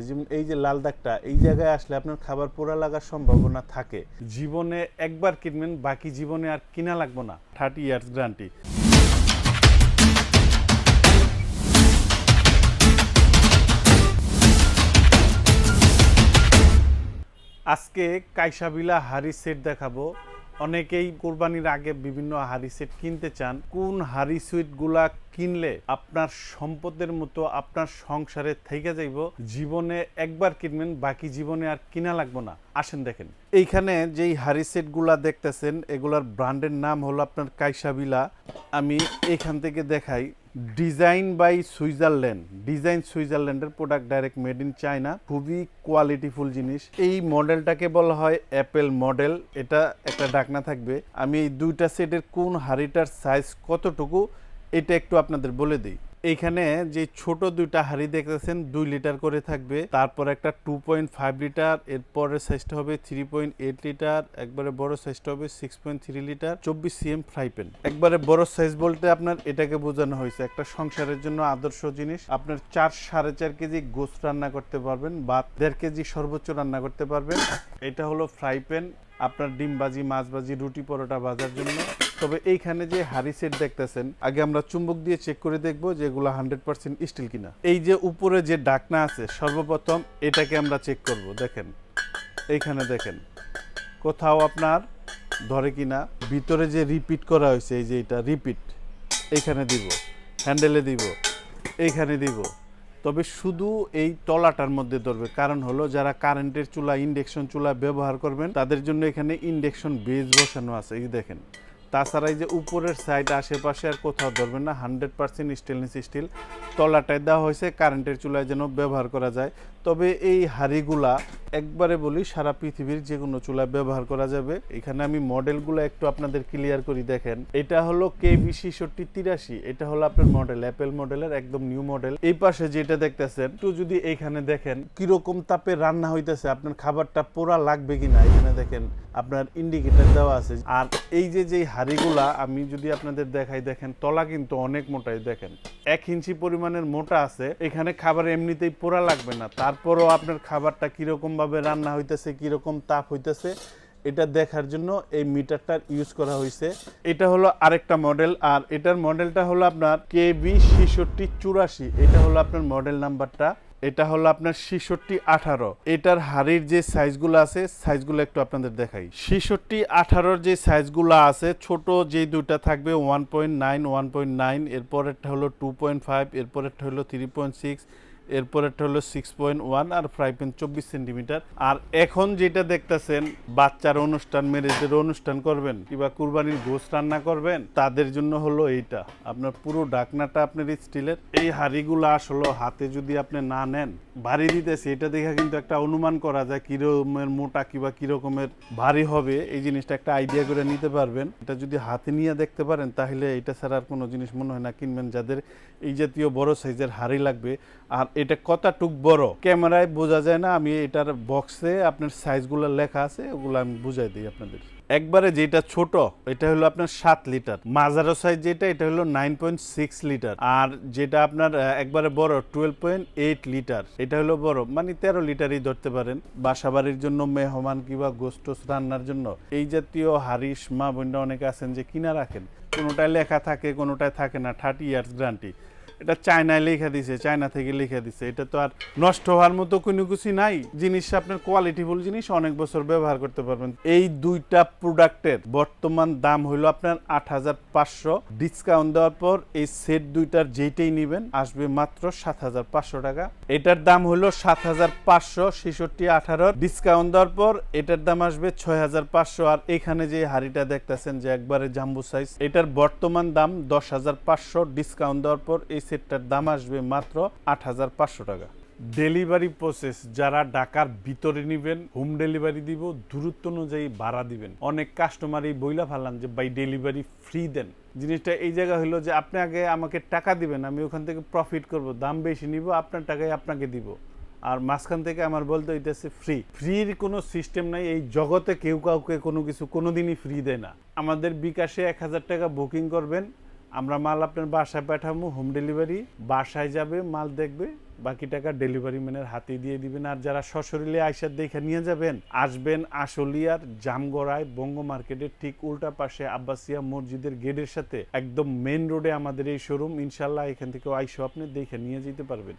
যেমন এই যে লাল দাগটা, এই জায়গায় আসলে আপনার খাবার পোড়া লাগার সম্ভাবনা থাকে। জীবনে একবার কিনবেন, বাকি জীবনে আর কিনা লাগবে না। Thirty years guarantee. আজকে কাইসাবিলা হারি সেট দেখাবো। অনেকেই কোরবানির আগে বিভিন্ন হারি সেট কিনতে চান। কোন হারি সুইটগুলা কিনলে আপনার সম্পদের মতো আপনার সংসারে থেকে যাইব, জীবনে একবার কিনবেন, বাকি জীবনে আর কিনা লাগবো না। আসেন দেখেন। এইখানে যেই হারি সেটগুলা দেখতেছেন, এগুলার ব্র্যান্ডের নাম হলো আপনার কাইসাবিলা। আমি এখান থেকে দেখাই। ডিজাইন বাই সুইজারল্যান্ড, ডিজাইন সুইজারল্যান্ডের product direct made in China খুবই কোয়ালিটিফুল জিনিস। এই মডেলটাকে বলা হয় অ্যাপেল মডেল এটা একটা ডাকনা থাকবে। আমি এই দুইটা সেটের কোন হাড়িটার সাইজ কতটুকু, এটা একটু আপনাদের বলে দিই। এইখানে যে ছোট দুইটা হাড়ি দেখতেছেন, দুই লিটার করে থাকবে। তারপর একটা টু পয়েন্ট ফাইভ লিটার, এরপরের সাইজটা হবে থ্রি পয়েন্ট এইট লিটার, একবারে বড় সাইজটা হবে সিক্স পয়েন্ট থ্রি লিটার, চব্বিশ সিএম ফ্রাই প্যান একবারে বড় সাইজ বলতে আপনার এটাকে বোঝানো হয়েছে, একটা সংসারের জন্য আদর্শ জিনিস। আপনার চার সাড়ে চার কেজি গোস্ত রান্না করতে পারবেন বা দেড় কেজি সর্বোচ্চ রান্না করতে পারবেন। এটা হলো ফ্রাই প্যান আপনার ডিম ভাজি মাছ ভাজি রুটি পরোটা ভাজার জন্য। তবে এইখানে যে হাড়ি সেট দেখতেছেন, আগে আমরা চুম্বক দিয়ে চেক করে দেখব যে এগুলো হান্ড্রেড পার্সেন্ট স্টিল কিনা। এই যে উপরে যে ডাকনা আছে, সর্বপ্রথম এটাকে আমরা চেক করব। দেখেন, এইখানে দেখেন, কোথাও আপনার ধরে কিনা ভিতরে যে রিপিট করা হয়েছে, এই যে এটা রিপিট এইখানে দিব হ্যান্ডেলে দিব, এইখানে দিব। তবে শুধু এই তলাটার মধ্যে ধরবে। কারণ হলো যারা কারেন্টের চুলা ইন্ডেকশন চুলা ব্যবহার করবেন, তাদের জন্য এখানে ইন্ডেকশন বেজ বসানো আছে। এই দেখেন, তাছাড়া এই যে উপরের সাইড আশেপাশে আর কোথাও ধরবেন না হান্ড্রেড পার্সেন্ট স্টেনলেস স্টিল তলাটায় দেওয়া হয়েছে কারেন্টের চুলায় যেন ব্যবহার করা যায়। তবে এই হাড়িগুলা একবারে বলি সারা পৃথিবীর যে কোনো চুলা ব্যবহার করা যাবে। এখানে আমি মডেলগুলো একটু আপনাদের ক্লিয়ার করি, দেখেন। এটা হলো কে ভি তিরাশি, এটা হলো আপনার মডেল, অ্যাপেল মডেলের একদম নিউ মডেল। এই পাশে যেটা দেখতেছেন, একটু যদি এইখানে দেখেন, কীরকম তাপে রান্না হইতেছে, আপনার খাবারটা পোড়া লাগবে কিনা, এখানে দেখেন, আপনার ইন্ডিকেটার দেওয়া আছে। আর এই যে যে হাড়িগুলা আমি যদি আপনাদের দেখাই, দেখেন, তলা কিন্তু অনেক মোটাই, দেখেন। এক ইঞ্চি পরিমাণের মোটা আছে, এখানে খাবার এমনিতেই পোড়া লাগবে না তারপরও আপনার খাবারটা কীরকম ভাবে রান্না হইতেছে, কীরকম তাপ হইতেছে, এটা দেখার জন্য এই মিটারটার ইউজ করা হয়েছে এটা হলো আরেকটা মডেল আর এটার মডেলটা হলো আপনার কে বি ছিষট্টি চুরাশি। এটা হলো আপনার মডেল নাম্বারটা এটা হলো আপনার ছিষট্টি আঠারো। এটার হাড়ির যে সাইজগুলো আছে সাইজগুলো একটু আপনাদের দেখাই। ছিষট্টি আঠারোর যে সাইজগুলো আছে, ছোট যে দুইটা থাকবে one point nine one point nine এরপরেরটা হলো টু পয়েন্ট ফাইভ এরপরেরটা হলো থ্রি পয়েন্ট সিক্স এরপরেরটা হলো সিক্স পয়েন্ট ওয়ান আর ফ্রাই প্যান চব্বিশ সেন্টিমিটার আর এখন যেটা দেখতেছেন, বাচ্চার অনুষ্ঠান মেরেজের অনুষ্ঠান করবেন, কিংবা কুরবানির গোস রান্না করবেন, তাদের জন্য হলো এইটা। আপনার পুরো ডাকনাটা আপনার স্টিলের। এই হাড়িগুলো আসলে হাতে যদি আপনি না নেন, ভারী দিতেছে, এটা দেখে কিন্তু একটা অনুমান করা যায় কিরকমের মোটা কিংবা কিরকমের ভারী হবে। এই জিনিসটা একটা আইডিয়া করে নিতে পারবেন। এটা যদি হাতে নিয়ে দেখতে পারেন, তাহলে এটা ছাড়া আর কোনো জিনিস মনে হয় না কিনবেন যাদের এই জাতীয় বড় সাইজের হাড়ি লাগবে। আর এটা কতটুক বড়? ক্যামেরায় বোঝা যায় না, আমি এটার বক্সে আপনার সাইজগুলো লেখা আছে, ওগুলো আমি বুঝাই দিই আপনাদের। একবারে যেটা ছোট, এটা হলো আপনার সাত লিটার। মাজারো সাইজ যেটা, এটা হলো নাইন পয়েন্ট সিক্স লিটার। আর যেটা আপনার একবারে বড় টুয়েলভ পয়েন্ট এইট লিটার। এটা হলো বড় মানে তেরো লিটারই ধরতে পারেন। বাসাবাড়ির জন্য মেহমান কিংবা গোস্টোস রান্নার জন্য। এই জাতীয় হারিস মা বোনরা অনেকে আছেন যে কিনা রাখেন। কোনোটায় লেখা থাকে, কোনোটায় থাকে না। থার্টি ইয়ার্স গ্যারান্টি এটা চায়নায় লেখা দিছে চায়না থেকে লিখে দিছে। এটা তো আর নষ্ট হওয়ার মতো কোনো কিছু নাই। জিনিস আপনার কোয়ালিটিফুল জিনিস, অনেক বছর ব্যবহার করতে পারবেন। এই দুইটা প্রোডাক্টের বর্তমান দাম হলো আপনার আট হাজার পাঁচশো। ডিসকাউন্ট দেওয়ার পর এই সেট দুইটার যেইটাই নেবেন, আসবে মাত্র সাত হাজার পাঁচশো টাকা। এটার দাম হলো সাত হাজার পাঁচশো ছেষট্টি আঠারো। ডিসকাউন্ট দেওয়ার পর এটার দাম আসবে ছয় হাজার পাঁচশো। আর এখানে যে হাড়িটা দেখতেছেন যে একবারে জাম্বু সাইজ এটার বর্তমান দাম দশ হাজার পাঁচশো। ডিসকাউন্ট দেওয়ার পর এই সেটটার দাম আসবে মাত্র আট হাজার পাঁচশো টাকা। ডেলিভারি প্রসেস, যারা ঢাকার ভিতরে নিবেন, হোম ডেলিভারি দিব, দূরত্ব অনুযায়ী ভাড়া দিবেন। অনেক কাস্টমার এই বইলা ফেলান যে বাই ডেলিভারি ফ্রি দেন। জিনিসটা এই জায়গা হলো যে, আপনি আগে আমাকে টাকা দিবেন, আমি ওখান থেকে প্রফিট করব, দাম বেশি নিব, আপনার টাকায় আপনাকে দিব। আর মাঝখান থেকে আমার বলতে হইতেছে, ফ্রি। ফ্রির কোনো সিস্টেম নাই, এই জগতে কেউ কাউকে কোনো কিছু কোনোদিনই ফ্রি দেয় না। আমাদের বিকাশে এক হাজার টাকা বুকিং করবেন আমরা মাল আপনার বাসায় পাঠাবো হোম ডেলিভারি বাসায় যাবে, মাল দেখবে, বাকি টাকা ডেলিভারি ম্যানের হাতে দিয়ে দিবেন। আর যারা সশরীরে আইসার দেখে নিয়ে যাবেন, আসবেন আশুলিয়ার জামগড়ায় বঙ্গ মার্কেটের ঠিক উল্টা পাশে আব্বাসিয়া মসজিদের গেটের সাথে, একদম মেন রোডে আমাদের এই শোরুম ইনশাল্লাহ এখান থেকে আইসো আপনি দেখে নিয়ে যেতে পারবেন।